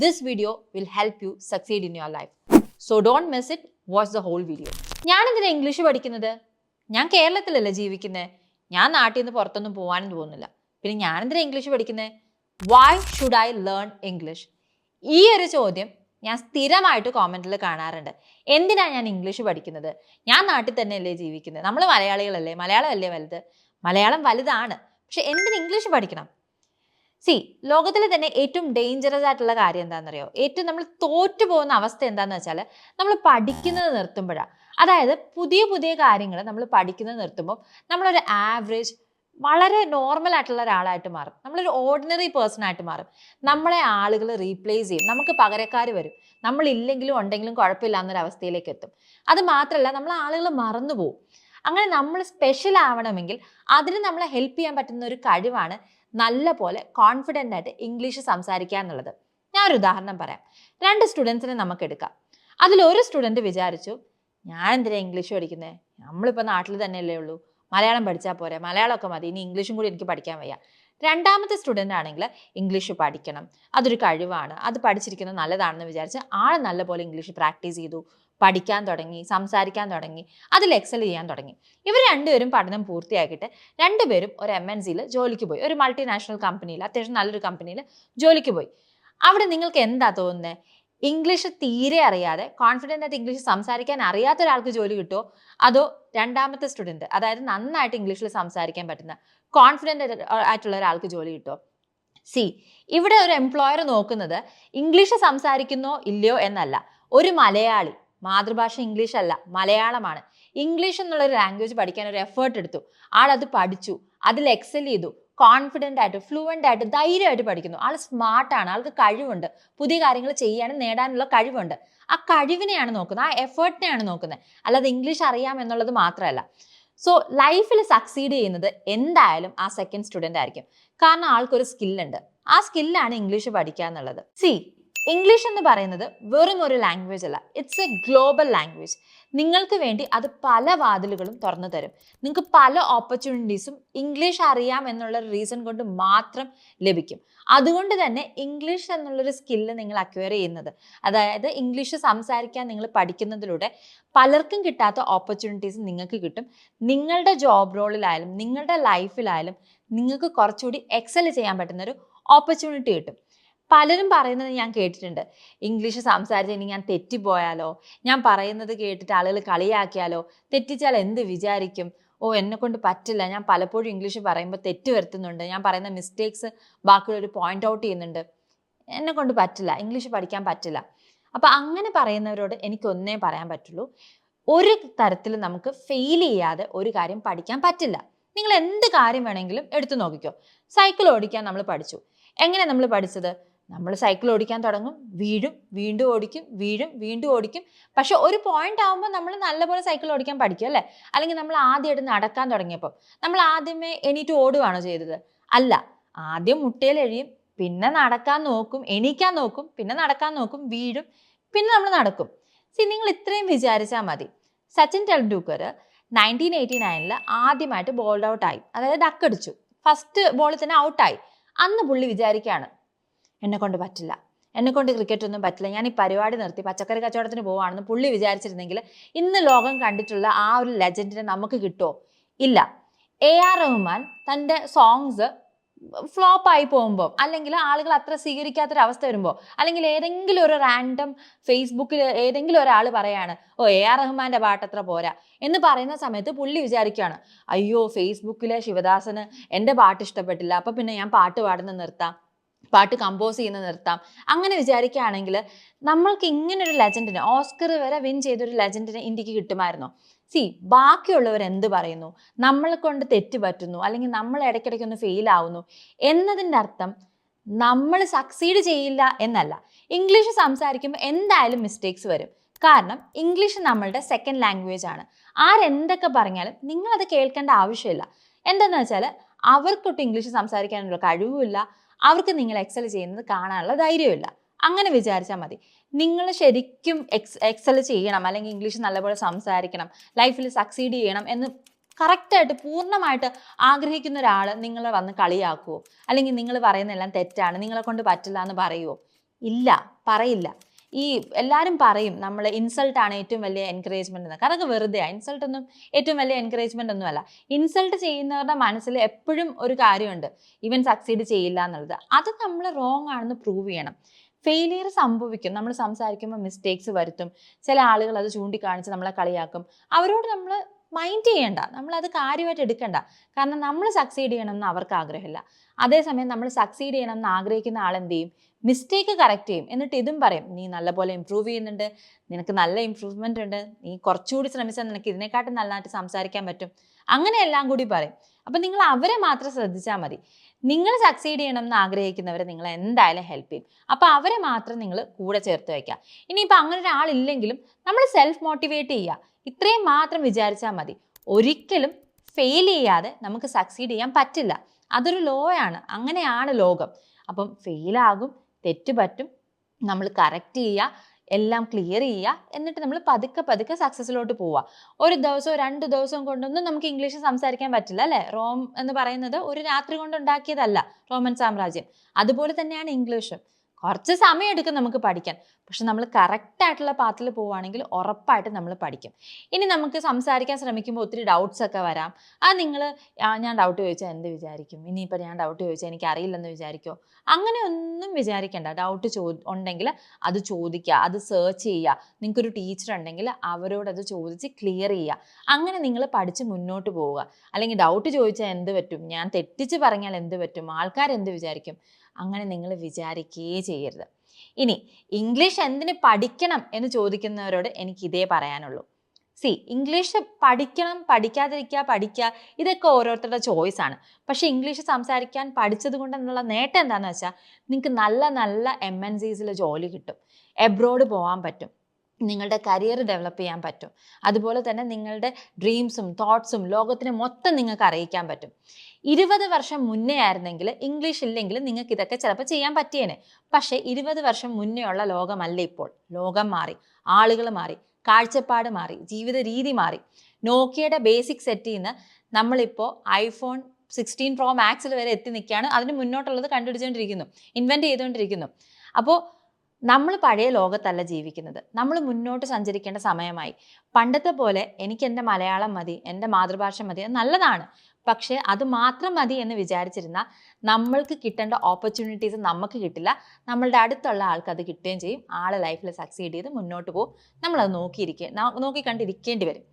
This video will help you succeed in your life. So don't miss it. Watch the whole video. ഞാൻ എന്തിനാ English പഠിക്കുന്നത്? ഞാൻ കേരളത്തിലല്ലേ ജീവിക്കുന്നത് ഞാൻ നാട്ടിൽ നിന്ന് പുറത്തൊന്നും പോകാനും തോന്നുന്നില്ല. പിന്നെ ഞാൻ എന്തിനാ ഇംഗ്ലീഷ് പഠിക്കുന്നത് why should I learn English ഈ ഒരു ചോദ്യം ഞാൻ സ്ഥിരമായിട്ട് കോമന്റിൽ കാണാറുണ്ട്. എന്തിനാണ് ഞാൻ ഇംഗ്ലീഷ് പഠിക്കുന്നത്? ഞാൻ നാട്ടിൽ തന്നെയല്ലേ ജീവിക്കുന്നത് നമ്മൾ മലയാളികളല്ലേ? മലയാളമല്ലേ വലുത്? മലയാളം വലുതാണ്. പക്ഷെ എന്തിന് ഇംഗ്ലീഷ് പഠിക്കണം? സി ലോകത്തിലെ തന്നെ ഏറ്റവും ഡേഞ്ചറസ് ആയിട്ടുള്ള കാര്യം എന്താണെന്നറിയോ? ഏറ്റവും നമ്മൾ തോറ്റു പോകുന്ന അവസ്ഥ എന്താണെന്ന് വെച്ചാൽ നമ്മൾ പഠിക്കുന്നത് നിർത്തുമ്പോഴാണ് അതായത് പുതിയ പുതിയ കാര്യങ്ങൾ നമ്മൾ പഠിക്കുന്നത് നിർത്തുമ്പോൾ നമ്മളൊരു ആവറേജ് വളരെ നോർമൽ ആയിട്ടുള്ള ഒരാളായിട്ട് മാറും. നമ്മളൊരു ഓർഡിനറി പേഴ്സൺ ആയിട്ട് മാറും. നമ്മളെ ആളുകൾ റീപ്ലേസ് ചെയ്യും. നമുക്ക് പകരക്കാർ വരും. നമ്മളില്ലെങ്കിലും ഉണ്ടെങ്കിലും കുഴപ്പമില്ല അവസ്ഥയിലേക്ക് എത്തും. അത് മാത്രമല്ല നമ്മൾ ആളുകൾ മറന്നു പോകും അങ്ങനെ നമ്മൾ സ്പെഷ്യൽ ആവണമെങ്കിൽ അതിന് നമ്മളെ ഹെൽപ്പ് ചെയ്യാൻ പറ്റുന്ന ഒരു കഴിവാണ് നല്ല പോലെ കോൺഫിഡന്റ് ആയിട്ട് ഇംഗ്ലീഷ് സംസാരിക്കുക എന്നുള്ളത്. ഞാൻ ഒരു ഉദാഹരണം പറയാം. രണ്ട് സ്റ്റുഡൻസിനെ നമുക്ക് എടുക്കാം. അതിലൊരു സ്റ്റുഡന്റ് വിചാരിച്ചു ഞാൻ എന്തിനാ ഇംഗ്ലീഷ് പഠിക്കുന്നത് നമ്മളിപ്പോൾ നാട്ടിൽ തന്നെയല്ലേ ഉള്ളൂ. മലയാളം പഠിച്ചാൽ പോരെ. മലയാളമൊക്കെ മതി. ഇനി ഇംഗ്ലീഷും കൂടി എനിക്ക് പഠിക്കാൻ വയ്യ. രണ്ടാമത്തെ സ്റ്റുഡന്റ് ആണെങ്കിൽ ഇംഗ്ലീഷ് പഠിക്കണം. അതൊരു കഴിവാണ്. അത് പഠിച്ചിരിക്കുന്നത് നല്ലതാണെന്ന് വിചാരിച്ച് ആൾ നല്ലപോലെ ഇംഗ്ലീഷ് പ്രാക്ടീസ് ചെയ്തു. പഠിക്കാൻ തുടങ്ങി സംസാരിക്കാൻ തുടങ്ങി അതിൽ എക്സൽ ചെയ്യാൻ തുടങ്ങി. ഇവർ രണ്ടുപേരും പഠനം പൂർത്തിയാക്കിയിട്ട് രണ്ടുപേരും ഒരു എം എൻ സിയിൽ ജോലിക്ക് പോയി. ഒരു മൾട്ടിനാഷണൽ കമ്പനിയിൽ അത്യാവശ്യം നല്ലൊരു കമ്പനിയിൽ ജോലിക്ക് പോയി. അവിടെ നിങ്ങൾക്ക് എന്താ തോന്നുന്നത് ഇംഗ്ലീഷ് തീരെ അറിയാതെ കോൺഫിഡന്റ് ആയിട്ട് ഇംഗ്ലീഷ് സംസാരിക്കാൻ അറിയാത്ത ഒരാൾക്ക് ജോലി കിട്ടുമോ അതോ രണ്ടാമത്തെ സ്റ്റുഡന്റ് അതായത് നന്നായിട്ട് ഇംഗ്ലീഷിൽ സംസാരിക്കാൻ പറ്റുന്ന കോൺഫിഡന്റ് ആയിട്ടുള്ള ഒരാൾക്ക് ജോലി കിട്ടുമോ സി ഇവിടെ ഒരു എംപ്ലോയർ നോക്കുന്നത് ഇംഗ്ലീഷ് സംസാരിക്കുന്നോ ഇല്ലയോ എന്നല്ല. ഒരു മലയാളി മാതൃഭാഷ ഇംഗ്ലീഷ് അല്ല മലയാളമാണ്. ഇംഗ്ലീഷ് എന്നുള്ള ഒരു ലാംഗ്വേജ് പഠിക്കാൻ ഒരു എഫേർട്ട് എടുത്തു. ആൾ അത് പഠിച്ചു അതിൽ എക്സൽ ചെയ്തു കോൺഫിഡന്റ് ആയിട്ട് ഫ്ലുവന്റ് ആയിട്ട് ധൈര്യമായിട്ട് പഠിക്കുന്നു. ആൾ സ്മാർട്ടാണ് ആൾക്ക് കഴിവുണ്ട്. പുതിയ കാര്യങ്ങൾ ചെയ്യാനും നേടാനുള്ള കഴിവുണ്ട്. ആ കഴിവിനെയാണ് നോക്കുന്നത് ആ എഫേർട്ടിനെയാണ് നോക്കുന്നത്. അല്ലാതെ ഇംഗ്ലീഷ് അറിയാം എന്നുള്ളത് മാത്രമല്ല. സോ ലൈഫിൽ സക്സീഡ് ചെയ്യുന്നത് എന്തായാലും ആ സെക്കൻഡ് സ്റ്റുഡന്റ് ആയിരിക്കും. കാരണം ആൾക്കൊരു സ്കില്ലുണ്ട് ആ സ്കില്ലാണ് ഇംഗ്ലീഷ് പഠിക്കുക എന്നുള്ളത് സി ഇംഗ്ലീഷ് എന്ന് പറയുന്നത് വെറും ഒരു ലാംഗ്വേജ് അല്ല. ഇറ്റ്സ് എ ഗ്ലോബൽ ലാംഗ്വേജ് നിങ്ങൾക്ക് വേണ്ടി അത് പല വാതിലുകളും തുറന്നു തരും. നിങ്ങൾക്ക് പല ഓപ്പർച്യൂണിറ്റീസും ഇംഗ്ലീഷ് അറിയാം എന്നുള്ള റീസൺ കൊണ്ട് മാത്രം ലഭിക്കും. അതുകൊണ്ട് തന്നെ ഇംഗ്ലീഷ് എന്നുള്ളൊരു സ്കില്ല് നിങ്ങൾ അക്വയർ ചെയ്യുന്നത്. അതായത് ഇംഗ്ലീഷ് സംസാരിക്കാൻ നിങ്ങൾ പഠിക്കുന്നതിലൂടെ പലർക്കും കിട്ടാത്ത ഓപ്പർച്യൂണിറ്റീസ് നിങ്ങൾക്ക് കിട്ടും. നിങ്ങളുടെ ജോബ് റോളിലായാലും നിങ്ങളുടെ ലൈഫിലായാലും നിങ്ങൾക്ക് കുറച്ചുകൂടി എക്സൽ ചെയ്യാൻ പറ്റുന്നൊരു ഓപ്പർച്യൂണിറ്റി കിട്ടും. പലരും പറയുന്നത് ഞാൻ കേട്ടിട്ടുണ്ട്. ഇംഗ്ലീഷ് സംസാരിച്ച് ഇനി ഞാൻ തെറ്റിപ്പോയാലോ? ഞാൻ പറയുന്നത് കേട്ടിട്ട് ആളുകൾ കളിയാക്കിയാലോ? തെറ്റിച്ചാൽ എന്ത് വിചാരിക്കും? ഓ എന്നെ കൊണ്ട് പറ്റില്ല. ഞാൻ പലപ്പോഴും ഇംഗ്ലീഷ് പറയുമ്പോൾ തെറ്റ് വരുത്തുന്നുണ്ട്. ഞാൻ പറയുന്ന മിസ്റ്റേക്സ് ബാക്കിയുള്ളവർ പോയിന്റ് ഔട്ട് ചെയ്യുന്നുണ്ട്. എന്നെ കൊണ്ട് പറ്റില്ല. ഇംഗ്ലീഷ് പഠിക്കാൻ പറ്റില്ല. അപ്പം അങ്ങനെ പറയുന്നവരോട് എനിക്കൊന്നേ പറയാൻ പറ്റുള്ളൂ. ഒരു തരത്തിൽ നമുക്ക് ഫെയിൽ ചെയ്യാതെ ഒരു കാര്യം പഠിക്കാൻ പറ്റില്ല. നിങ്ങൾ എന്ത് കാര്യം വേണമെങ്കിലും എടുത്തു നോക്കിക്കോ. സൈക്കിൾ ഓടിക്കാൻ നമ്മൾ പഠിച്ചു. എങ്ങനെ നമ്മൾ പഠിച്ചത്? നമ്മൾ സൈക്കിൾ ഓടിക്കാൻ തുടങ്ങും വീഴും വീണ്ടും ഓടിക്കും വീഴും വീണ്ടും ഓടിക്കും. പക്ഷെ ഒരു പോയിന്റ് ആകുമ്പോൾ നമ്മൾ നല്ലപോലെ സൈക്കിൾ ഓടിക്കാൻ പഠിക്കും അല്ലേ? അല്ലെങ്കിൽ നമ്മൾ ആദ്യമായിട്ട് നടക്കാൻ തുടങ്ങിയപ്പോൾ നമ്മൾ ആദ്യമേ എണീറ്റ് ഓടുകയാണോ ചെയ്തത്? അല്ല. ആദ്യം മുട്ടയിൽ എഴിയും പിന്നെ നടക്കാൻ നോക്കും എണീക്കാൻ നോക്കും പിന്നെ നടക്കാൻ നോക്കും വീഴും പിന്നെ നമ്മൾ നടക്കും. സി നിങ്ങൾ ഇത്രയും വിചാരിച്ചാൽ മതി. സച്ചിൻ ടെണ്ടുൽക്കർ നയന്റീൻ എയ്റ്റി നയനിൽ ആദ്യമായിട്ട് ബോൾഡ് ഔട്ടായി അതായത് ഡക്കടിച്ചു ഫസ്റ്റ് ബോളിൽ തന്നെ ഔട്ടായി അന്ന് പുള്ളി വിചാരിക്കുകയാണ് എന്നെ കൊണ്ട് പറ്റില്ല. എന്നെ കൊണ്ട് ക്രിക്കറ്റ് ഒന്നും പറ്റില്ല. ഞാൻ ഈ പരിപാടി നിർത്തി പച്ചക്കറി കച്ചവടത്തിന് പോവാണെന്ന് പുള്ളി വിചാരിച്ചിരുന്നെങ്കിൽ ഇന്ന് ലോകം കണ്ടിട്ടുള്ള ആ ഒരു ലെജൻഡിനെ നമുക്ക് കിട്ടുമോ ഇല്ല. എ ആർ റഹ്മാൻ തന്റെ സോങ്സ് ഫ്ലോപ്പ് ആയി പോകുമ്പോൾ അല്ലെങ്കിൽ ആളുകൾ അത്ര സ്വീകരിക്കാത്തൊരവസ്ഥ വരുമ്പോൾ അല്ലെങ്കിൽ ഏതെങ്കിലും ഒരു റാൻഡം ഫേസ്ബുക്കിൽ ഏതെങ്കിലും ഒരാൾ പറയാണ് ഓ എ ആർ റഹ്മാന്റെ പാട്ട് അത്ര പോരാ എന്ന് പറയുന്ന സമയത്ത് പുള്ളി വിചാരിക്കുകയാണ് അയ്യോ ഫേസ്ബുക്കിലെ ശിവദാസന് എന്റെ പാട്ട് ഇഷ്ടപ്പെട്ടില്ല. അപ്പം പിന്നെ ഞാൻ പാട്ട് പാടുന്നത് നിർത്താം. പാട്ട് കമ്പോസ് ചെയ്യുന്നത് നിർത്താം. അങ്ങനെ വിചാരിക്കുകയാണെങ്കിൽ നമ്മൾക്ക് ഇങ്ങനെ ഒരു ലെജൻഡിനെ ഓസ്കർ വരെ വിൻ ചെയ്തൊരു ലെജൻഡിനെ ഇന്ത്യയ്ക്ക് കിട്ടുമായിരുന്നോ? സി ബാക്കിയുള്ളവർ എന്ത് പറയുന്നു? നമ്മളെ കൊണ്ട് തെറ്റ് പറ്റുന്നു അല്ലെങ്കിൽ നമ്മൾ ഇടയ്ക്കിടയ്ക്ക് ഒന്ന് ഫെയിൽ ആവുന്നു എന്നതിന്റെ അർത്ഥം നമ്മൾ സക്സീഡ് ചെയ്യില്ല എന്നല്ല. ഇംഗ്ലീഷ് സംസാരിക്കുമ്പോൾ എന്തായാലും മിസ്റ്റേക്സ് വരും. കാരണം ഇംഗ്ലീഷ് നമ്മളുടെ സെക്കൻഡ് ലാംഗ്വേജ് ആണ്. ആരെന്തൊക്കെ പറഞ്ഞാലും നിങ്ങളത് കേൾക്കേണ്ട ആവശ്യമില്ല. എന്തെന്ന് വെച്ചാൽ അവർക്കൊട്ടും ഇംഗ്ലീഷ് സംസാരിക്കാനുള്ള കഴിവുമില്ല. അവർക്ക് നിങ്ങൾ എക്സൽ ചെയ്യുന്നത് കാണാനുള്ള ധൈര്യമില്ല. അങ്ങനെ വിചാരിച്ചാൽ മതി. നിങ്ങൾ ശരിക്കും എക്സ് എക്സൽ ചെയ്യണം അല്ലെങ്കിൽ ഇംഗ്ലീഷ് നല്ലപോലെ സംസാരിക്കണം ലൈഫിൽ സക്സീഡ് ചെയ്യണം എന്ന് കറക്റ്റായിട്ട് പൂർണമായിട്ട് ആഗ്രഹിക്കുന്ന ഒരാൾ നിങ്ങളെ വന്ന് കളിയാക്കുമോ അല്ലെങ്കിൽ നിങ്ങൾ പറയുന്നതെല്ലാം തെറ്റാണ് നിങ്ങളെ കൊണ്ട് പറ്റില്ല എന്ന് പറയുമോ ഇല്ല പറയില്ല. ഈ എല്ലാവരും പറയും നമ്മൾ ഇൻസൾട്ട് ആണ് ഏറ്റവും വലിയ എൻകറേജ്മെന്റ് എന്ന്. അതൊക്കെ വെറുതെയാണ് ഇൻസൾട്ട് ഒന്നും ഏറ്റവും വലിയ എൻകറേജ്മെന്റ് ഒന്നും അല്ല. ഇൻസൾട്ട് ചെയ്യുന്നവരുടെ മനസ്സിൽ എപ്പോഴും ഒരു കാര്യമുണ്ട്. ഇവൻ സക്സീഡ് ചെയ്യില്ല എന്നുള്ളത്. അത് നമ്മൾ റോങ് ആണെന്ന് പ്രൂവ് ചെയ്യണം. ഫെയിലിയർ സംഭവിക്കും. നമ്മൾ സംസാരിക്കുമ്പോൾ മിസ്റ്റേക്സ് വരുത്തും. ചില ആളുകൾ അത് ചൂണ്ടിക്കാണിച്ച് നമ്മളെ കളിയാക്കും. അവരോട് നമ്മൾ മൈൻഡ് ചെയ്യണ്ട. നമ്മളത് കാര്യമായിട്ട് എടുക്കണ്ട. കാരണം നമ്മൾ സക്സീഡ് ചെയ്യണം എന്ന് അവർക്ക് ആഗ്രഹമില്ല. അതേസമയം നമ്മൾ സക്സീഡ് ചെയ്യണം എന്ന് ആഗ്രഹിക്കുന്ന ആളെന്ത് ചെയ്യും? മിസ്റ്റേക്ക് കറക്റ്റ് ചെയ്യും. എന്നിട്ട് ഇതും പറയും നീ നല്ലപോലെ ഇമ്പ്രൂവ് ചെയ്യുന്നുണ്ട്. നിനക്ക് നല്ല ഇമ്പ്രൂവ്മെന്റ് ഉണ്ട്. നീ കുറച്ചുകൂടി ശ്രമിച്ചാൽ നിനക്ക് ഇതിനെക്കാട്ടും നല്ലതായിട്ട് സംസാരിക്കാൻ പറ്റും. അങ്ങനെ എല്ലാം കൂടി പറയും. അപ്പം നിങ്ങൾ അവരെ മാത്രം ശ്രദ്ധിച്ചാൽ മതി. നിങ്ങൾ സക്സീഡ് ചെയ്യണം എന്ന് ആഗ്രഹിക്കുന്നവരെ നിങ്ങൾ എന്തായാലും ഹെൽപ്പ് ചെയ്യും. അപ്പോൾ അവരെ മാത്രം നിങ്ങൾ കൂടെ ചേർത്ത് വയ്ക്കുക. ഇനിയിപ്പോൾ അങ്ങനെ ഒരാളില്ലെങ്കിലും നമ്മൾ സെൽഫ് മോട്ടിവേറ്റ് ചെയ്യുക. ഇത്രയും മാത്രം വിചാരിച്ചാൽ മതി. ഒരിക്കലും ഫെയിൽ ചെയ്യാതെ നമുക്ക് സക്സീഡ് ചെയ്യാൻ പറ്റില്ല. അതൊരു ലോ ആണ് അങ്ങനെയാണ് ലോകം. അപ്പം ഫെയിലാകും തെറ്റ് പറ്റും നമ്മൾ കറക്റ്റ് ചെയ്യുക എല്ലാം ക്ലിയർ ചെയ്യുക എന്നിട്ട് നമ്മൾ പതുക്കെ പതുക്കെ സക്സസ്സിലോട്ട് പോവുക ഒരു ദിവസവും രണ്ട് ദിവസം കൊണ്ടൊന്നും നമുക്ക് ഇംഗ്ലീഷ് സംസാരിക്കാൻ പറ്റില്ല അല്ലേ? റോം എന്ന് പറയുന്നത് ഒരു രാത്രി കൊണ്ട് ഉണ്ടാക്കിയതല്ല റോമൻ സാമ്രാജ്യം. അതുപോലെ തന്നെയാണ് ഇംഗ്ലീഷും. കുറച്ച് സമയം എടുക്കും നമുക്ക് പഠിക്കാൻ. പക്ഷെ നമ്മൾ കറക്റ്റ് ആയിട്ടുള്ള പാത്തിൽ പോവുകയാണെങ്കിൽ ഉറപ്പായിട്ട് നമ്മൾ പഠിക്കും. ഇനി നമുക്ക് സംസാരിക്കാൻ ശ്രമിക്കുമ്പോൾ ഒത്തിരി ഡൗട്ട്സ് ഒക്കെ വരാം. ആ നിങ്ങൾ ഞാൻ ഡൗട്ട് ചോദിച്ചാൽ എന്ത് വിചാരിക്കും? ഇനിയിപ്പോൾ ഞാൻ ഡൗട്ട് ചോദിച്ചാൽ എനിക്ക് അറിയില്ലെന്ന് വിചാരിക്കുമോ അങ്ങനെ ഒന്നും വിചാരിക്കേണ്ട. ഡൗട്ട് ചോ ഉണ്ടെങ്കിൽ അത് ചോദിക്കുക അത് സെർച്ച് ചെയ്യുക. നിങ്ങൾക്കൊരു ടീച്ചർ ഉണ്ടെങ്കിൽ അവരോട് അത് ചോദിച്ച് ക്ലിയർ ചെയ്യുക. അങ്ങനെ നിങ്ങൾ പഠിച്ച് മുന്നോട്ട് പോവുക. അല്ലെങ്കിൽ ഡൗട്ട് ചോദിച്ചാൽ എന്ത് പറ്റും? ഞാൻ തെറ്റിച്ച് പറഞ്ഞാൽ എന്ത് പറ്റും? ആൾക്കാർ എന്ത് വിചാരിക്കും? അങ്ങനെ നിങ്ങൾ വിചാരിക്കുകയേ ചെയ്യരുത്. ഇനി ഇംഗ്ലീഷ് എന്തിന് പഠിക്കണം എന്ന് ചോദിക്കുന്നവരോട് എനിക്ക് ഇതേ പറയാനുള്ളൂ. സി ഇംഗ്ലീഷ് പഠിക്കണം പഠിക്കാതിരിക്കുക പഠിക്കുക ഇതൊക്കെ ഓരോരുത്തരുടെ ചോയ്സ് ആണ്. പക്ഷേ ഇംഗ്ലീഷ് സംസാരിക്കാൻ പഠിച്ചത് കൊണ്ട് എന്നുള്ള നേട്ടം എന്താണെന്ന് വെച്ചാൽ നിങ്ങൾക്ക് നല്ല നല്ല എം എൻ സീസിൽ ജോലി കിട്ടും. എബ്രോഡ് പോകാൻ പറ്റും. നിങ്ങളുടെ കരിയർ ഡെവലപ്പ് ചെയ്യാൻ പറ്റും. അതുപോലെ തന്നെ നിങ്ങളുടെ ഡ്രീംസും തോട്ട്സും ലോകത്തിനെ മൊത്തം നിങ്ങൾക്ക് അറിയിക്കാൻ പറ്റും. ഇരുപത് വർഷം മുന്നേ ആയിരുന്നെങ്കിൽ ഇംഗ്ലീഷ് ഇല്ലെങ്കിൽ നിങ്ങൾക്ക് ഇതൊക്കെ ചിലപ്പോൾ ചെയ്യാൻ പറ്റിയേനെ. പക്ഷേ ഇരുപത് വർഷം മുന്നേ ഉള്ള ലോകമല്ല ഇപ്പോൾ. ലോകം മാറി ആളുകൾ മാറി കാഴ്ചപ്പാട് മാറി ജീവിത രീതി മാറി. നോക്കിയയുടെ ബേസിക് സെറ്റിൽ നിന്ന് നമ്മളിപ്പോൾ ഐഫോൺ സിക്സ്റ്റീൻ പ്രോ മാക്സിൽ വരെ എത്തി നിൽക്കുകയാണ്. അതിന് മുന്നോട്ടുള്ളത് കണ്ടുപിടിച്ചുകൊണ്ടിരിക്കുന്നു. ഇൻവെന്റ് ചെയ്തുകൊണ്ടിരിക്കുന്നു. അപ്പോൾ നമ്മൾ പഴയ ലോകത്തല്ല ജീവിക്കുന്നത്. നമ്മൾ മുന്നോട്ട് സഞ്ചരിക്കേണ്ട സമയമായി. പണ്ടത്തെ പോലെ എനിക്ക് എന്റെ മലയാളം മതി എന്റെ മാതൃഭാഷ മതി അത് നല്ലതാണ്. പക്ഷേ അത് മാത്രം മതി എന്ന് വിചാരിച്ചിരുന്ന നമ്മൾക്ക് കിട്ടേണ്ട ഓപ്പർച്യൂണിറ്റീസ് നമുക്ക് കിട്ടില്ല. നമ്മളുടെ അടുത്തുള്ള ആൾക്ക് അത് കിട്ടുകയും ചെയ്യും. ആളെ ലൈഫിൽ സക്സീഡ് ചെയ്ത് മുന്നോട്ട് പോകും. നമ്മളത് നോക്കിയിരിക്കുക നോക്കിക്കണ്ടിരിക്കേണ്ടി വരും.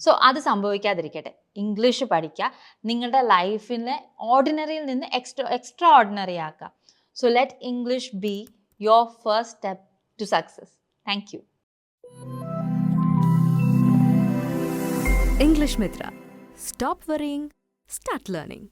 സോ അത് സംഭവിക്കാതിരിക്കട്ടെ. ഇംഗ്ലീഷ് പഠിക്കുക നിങ്ങളുടെ ലൈഫിനെ ഓർഡിനറിയിൽ നിന്ന് എക്സ്ട്രാ എക്സ്ട്രാ ഓർഡിനറി ആക്കുക so let English be your first step to success. Thank you. English Mitra. Stop worrying, start learning.